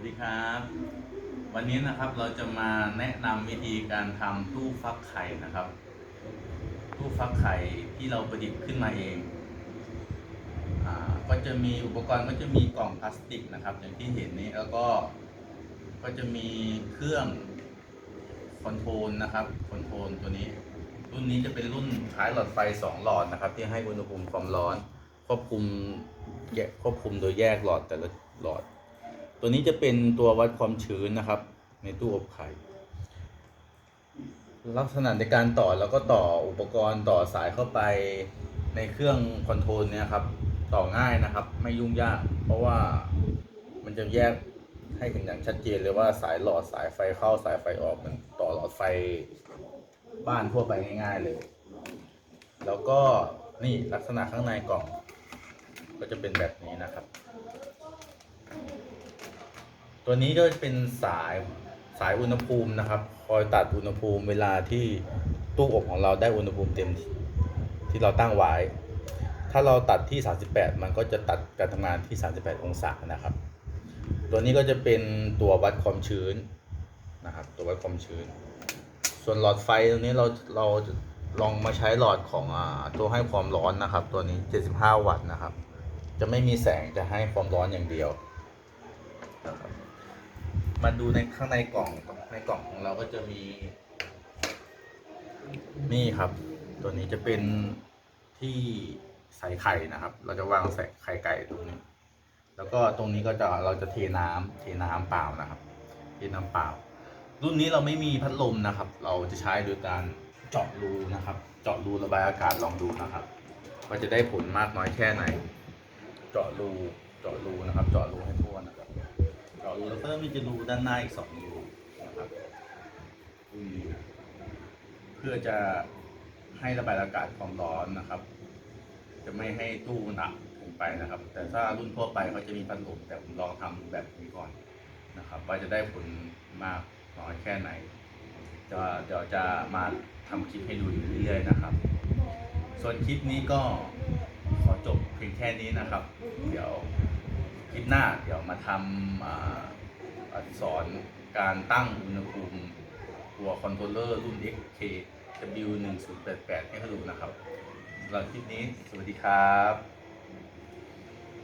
วัสดีครับ วันนี้นะครับเราจะมาแนะนำวิธีการทำตู้ฟักไข่นะครับ ตู้ฟักไข่ที่เราประดิษฐ์ขึ้นมาเองอ่าก็จะมีอุปกรณ์ก็จะมีกล่องพลาสติกนะครับ อย่างที่เห็นนี้แล้วก็ก็จะมีเครื่องคอนโทรลนะครับคอนโทรลตัวนี้ รุ่นนี้จะเป็นรุ่นท้ายหลอดไฟ 2 หลอดนะครับ ที่ให้อุณหภูมิความร้อน ควบคุมแยกควบคุมโดยแยกหลอดแต่ละหลอด ตัวนี้จะเป็นตัววัดความชื้นนะครับ ในตู้อบไข่ ลักษณะในการต่อแล้วก็ต่ออุปกรณ์ต่อสายเข้าไปในเครื่องคอนโทรลเนี่ยครับ ต่อง่ายนะครับ ไม่ยุ่งยาก เพราะว่ามันจะแยกให้เห็นอย่างชัดเจนเลยว่าสายหลอดสายไฟเข้าสายไฟออกมันต่อหลอดไฟบ้านทั่วไปง่าย ๆเลย แล้วก็นี่ลักษณะข้างในกล่อง ก็จะเป็นแบบนี้นะครับ ตัวนี้ก็จะเป็นสายสายอุณหภูมินะครับ คอยตัดอุณหภูมิเวลาที่ตู้อบของเราได้อุณหภูมิเต็มที่ที่เราตั้งไว้ ถ้าเราตัดที่ 38 มันก็จะตัดการทำงานที่ 38 องศานะครับ ตัวนี้ก็จะเป็นตัววัดความชื้นนะครับ ตัววัดความชื้น ส่วนหลอดไฟตัวนี้เราเราลองมาใช้หลอดของอตัวให้ความร้อนนะครับ ตัวนี้ 75 วัตต์นะครับ จะไม่มีแสงจะให้ความร้อนอย่างเดียวนะครับ มาดูในข้างในกล่องในกล่องของเราก็จะมี นี่ครับ ตัวนี้จะเป็นที่ใส่ไข่นะครับ เราจะวางใส่ไข่ไก่ตรงนี้ แล้วก็ตรงนี้ก็จะเราจะเทน้ำเทน้ำเปล่านะครับ เทน้ำเปล่า รุ่นนี้เราไม่มีพัดลมนะครับ เราจะใช้โดยการเจาะรูนะครับ เจาะรูระบายอากาศลองดูนะครับว่าจะได้ผลมากน้อยแค่ไหน เจาะรู เจาะรูนะครับ เจาะรูให้ทั่วนะครับ เจาะรูแล้วก็มีจะรูด้านหน้าอีกสองรูนะครับเพื่อจะให้ระบายอากาศความร้อนนะครับ จะไม่ให้ตู้หนักเกินไปนะครับ แต่ถ้ารุ่นทั่วไปเขาจะมีพัดลมแต่ผมลองทำแบบนี้ก่อนนะครับ ว่าจะได้ผลมากน้อยแค่ไหนจะเดี๋ยวจะมาทำคลิปให้ดูอยู่เรื่อยๆนะครับ ส่วนคลิปนี้ก็ขอจบเพียงแค่นี้นะครับ เดี๋ยว คลิปหน้าเดี๋ยวมาทำอ่าอ่าสอนการตั้งอุณหภูมิตัวคอนโทรลเลอร์รุ่น XK W1088 ให้เขาดูนะครับสำหรับคลิปนี้สวัสดีครับ